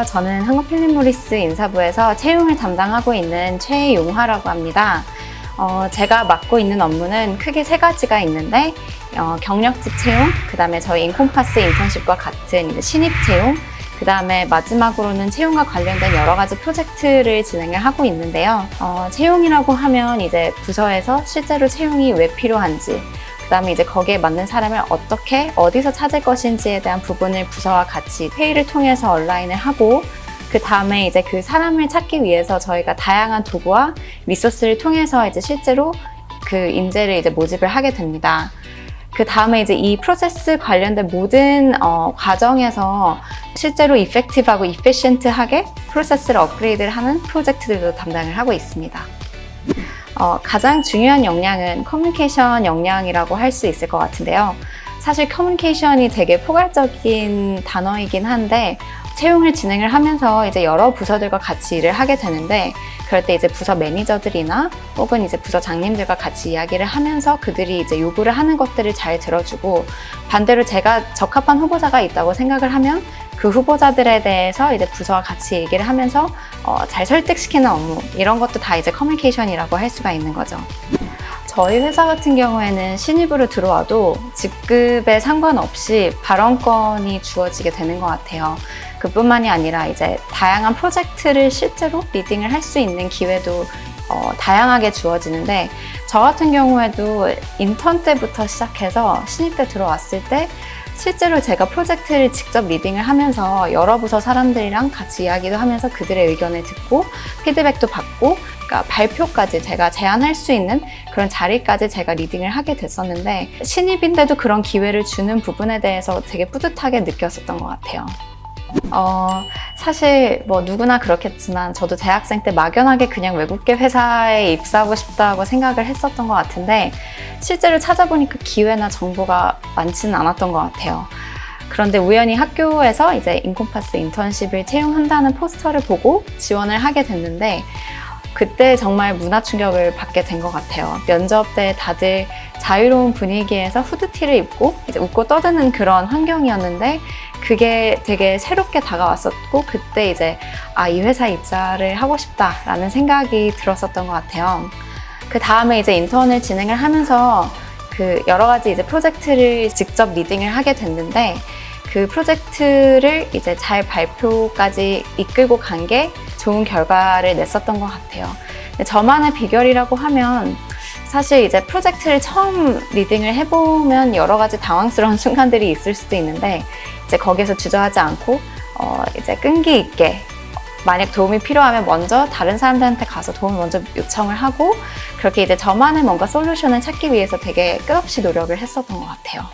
안녕하세요. 저는 한국필립모리스 인사부에서 채용을 담당하고 있는 최용화라고 합니다. 어, 제가 맡고 있는 업무는 크게 세 가지가 있는데 어, 경력직 채용, 그 다음에 저희 인콤파스 인턴십과 같은 신입 채용, 그 다음에 마지막으로는 채용과 관련된 여러 가지 프로젝트를 진행을 하고 있는데요. 어, 채용이라고 하면 이제 부서에서 실제로 채용이 왜 필요한지, 그 다음에 이제 거기에 맞는 사람을 어떻게, 어디서 찾을 것인지에 대한 부분을 부서와 같이 회의를 통해서 온라인을 하고, 그 다음에 이제 그 사람을 찾기 위해서 저희가 다양한 도구와 리소스를 통해서 이제 실제로 그 인재를 이제 모집을 하게 됩니다. 그 다음에 이제 이 프로세스 관련된 모든 어, 과정에서 실제로 이펙티브하고 이피션트하게 프로세스를 업그레이드를 하는 프로젝트들도 담당을 하고 있습니다. 어, 가장 중요한 역량은 커뮤니케이션 역량이라고 할 수 있을 것 같은데요. 사실 커뮤니케이션이 되게 포괄적인 단어이긴 한데 채용을 진행을 하면서 이제 여러 부서들과 같이 일을 하게 되는데 그럴 때 이제 부서 매니저들이나 혹은 이제 부서 장님들과 같이 이야기를 하면서 그들이 이제 요구를 하는 것들을 잘 들어주고 반대로 제가 적합한 후보자가 있다고 생각을 하면 그 후보자들에 대해서 이제 부서와 같이 얘기를 하면서 어, 잘 설득시키는 업무 이런 것도 다 이제 커뮤니케이션이라고 할 수가 있는 거죠. 저희 회사 같은 경우에는 신입으로 들어와도 직급에 상관없이 발언권이 주어지게 되는 것 같아요. 그뿐만이 아니라 이제 다양한 프로젝트를 실제로 리딩을 할 수 있는 기회도 어, 다양하게 주어지는데 저 같은 경우에도 인턴 때부터 시작해서 신입 때 들어왔을 때 실제로 제가 프로젝트를 직접 리딩을 하면서 여러 부서 사람들이랑 같이 이야기도 하면서 그들의 의견을 듣고 피드백도 받고 그러니까 발표까지 제가 제안할 수 있는 그런 자리까지 제가 리딩을 하게 됐었는데 신입인데도 그런 기회를 주는 부분에 대해서 되게 뿌듯하게 느꼈었던 것 같아요. 어, 사실 뭐 누구나 그렇겠지만 저도 대학생 때 막연하게 그냥 외국계 회사에 입사하고 싶다고 생각을 했었던 것 같은데 실제로 찾아보니까 기회나 정보가 많지는 않았던 것 같아요. 그런데 우연히 학교에서 이제 인콤파스 인턴십을 채용한다는 포스터를 보고 지원을 하게 됐는데 그때 정말 문화 충격을 받게 된 것 같아요. 면접 때 다들 자유로운 분위기에서 후드티를 입고 이제 웃고 떠드는 그런 환경이었는데 그게 되게 새롭게 다가왔었고 그때 이제 아 이 회사 입사를 하고 싶다라는 생각이 들었었던 것 같아요. 그 다음에 이제 인턴을 진행을 하면서 그 여러 가지 이제 프로젝트를 직접 리딩을 하게 됐는데 그 프로젝트를 이제 잘 발표까지 이끌고 간 게 좋은 결과를 냈었던 것 같아요. 저만의 비결이라고 하면 사실 이제 프로젝트를 처음 리딩을 해보면 여러 가지 당황스러운 순간들이 있을 수도 있는데 이제 거기서 주저하지 않고 어 이제 끈기 있게 만약 도움이 필요하면 먼저 다른 사람들한테 가서 도움을 먼저 요청을 하고 그렇게 이제 저만의 뭔가 솔루션을 찾기 위해서 되게 끝없이 노력을 했었던 것 같아요.